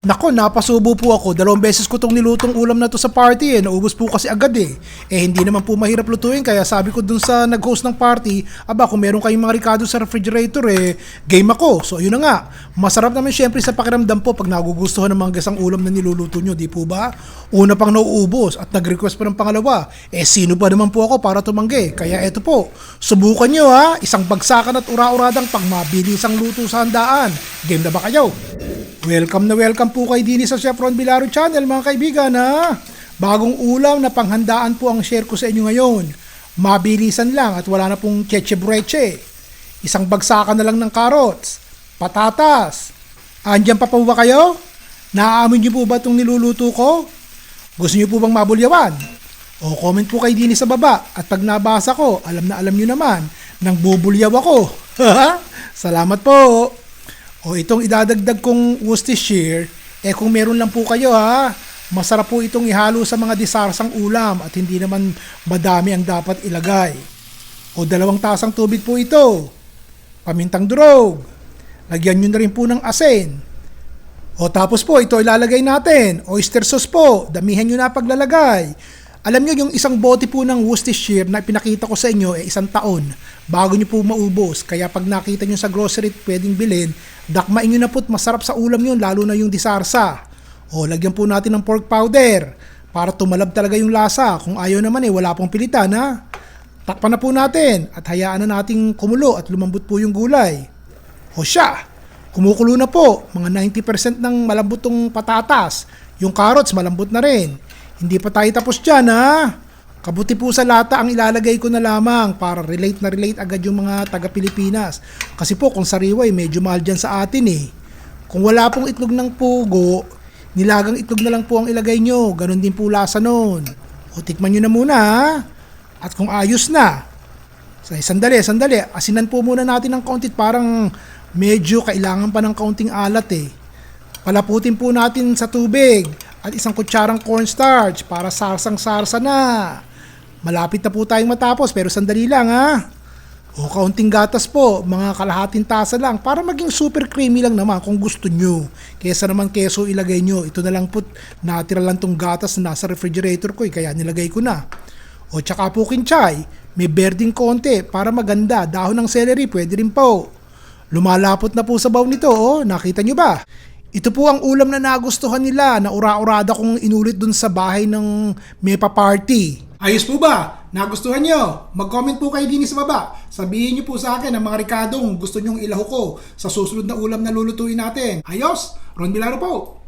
Nako, napasubo po ako. Dalawang beses ko tong nilutong ulam na to sa party eh. Naubos po kasi agad eh. Eh hindi naman po mahirap lutuin kaya sabi ko dun sa nag-host ng party, aba kung meron kayong mga ricado sa refrigerator eh, game ako. So yun na nga. Masarap naman syempre sa pakiramdam po pag nagugustuhan ng mga gasang ulam na niluluto nyo, di po ba? Una pang nauubos at nag-request pa ng pangalawa. Eh sino pa naman po ako para tumanggi? Kaya eto po, subukan nyo ha. Isang bagsakan at ura-uradang pag mabilisang luto sa handaan. Game na ba kayo? Welcome na welcome po kay Dini sa Chef Ron Bilaro Channel mga kaibigan ha. Bagong ulam na panghandaan po ang share ko sa inyo ngayon. Mabilisan lang at wala na pong cheche breche. Isang bagsakan na lang ng carrots, patatas. Andyan pa po ba kayo? Naaamin niyo po ba itong niluluto ko? Gusto niyo po bang mabulyawan? O comment po kay Dini sa baba at pag nabasa ko, alam na alam niyo naman, nang bubulyaw ako. Salamat po. O itong idadagdag kong Worcestershire, eh kung meron lang po kayo ha, masarap po itong ihalo sa mga disarsang ulam at hindi naman madami ang dapat ilagay. O dalawang tasang tubig po ito. Pamintang durog. Lagyan nyo na rin po ng asin. O tapos po, ito ilalagay natin. Oyster sauce po. Damihan nyo na paglalagay. Alam nyo, yung isang bote po ng Worcestershire na pinakita ko sa inyo, eh, isang taon bago nyo po maubos. Kaya pag nakita nyo sa grocery pwedeng bilhin, dakmain nyo na po't masarap sa ulam yun, lalo na yung disarsa. O, lagyan po natin ng pork powder para tumalab talaga yung lasa. Kung ayaw naman eh, wala pong pilitan ha. Takpan na po natin at hayaan na nating kumulo at lumambot po yung gulay. O siya, kumukulo na po. Mga 90% ng malambot patatas. Yung carrots, malambot na rin. Hindi pa tayo tapos dyan, ha? Kabuti po sa lata ang ilalagay ko na lamang para relate na relate agad yung mga taga-Pilipinas. Kasi po, kung sariway, medyo mahal dyan sa atin eh. Kung wala pong itlog ng pugo, nilagang itlog na lang po ang ilagay nyo. Ganon din po lasa nun. O tikman nyo na muna, ha? At kung ayos na, Say, sandali, sandali. Asinan po muna natin ng kaunti. Parang medyo kailangan pa ng kaunting alat eh. Palaputin po natin sa tubig at isang kutsarang cornstarch para sarsang-sarsa na. Malapit na po tayong matapos pero sandali lang ha. O kaunting gatas po, mga kalahating tasa lang para maging super creamy lang naman kung gusto nyo. Kesa naman keso ilagay nyo. Ito na lang po, natira lang tong gatas na nasa refrigerator ko eh, kaya nilagay ko na. O tsaka po kinchay, may berding konti para maganda. Dahon ng celery, pwede rin po. Lumalapot na po sa baw nito, oh. nakita nyo ba? Ito po ang ulam na nagustuhan nila na ura-urada kong inulit dun sa bahay ng Mepa Party. Ayos po ba? Nagustuhan nyo? Mag-comment po kayo din sa baba. Sabihin nyo po sa akin ang mga rikadong gusto nyong ilaho ko sa susunod na ulam na lulutuin natin. Ayos? Ron Bilaro po.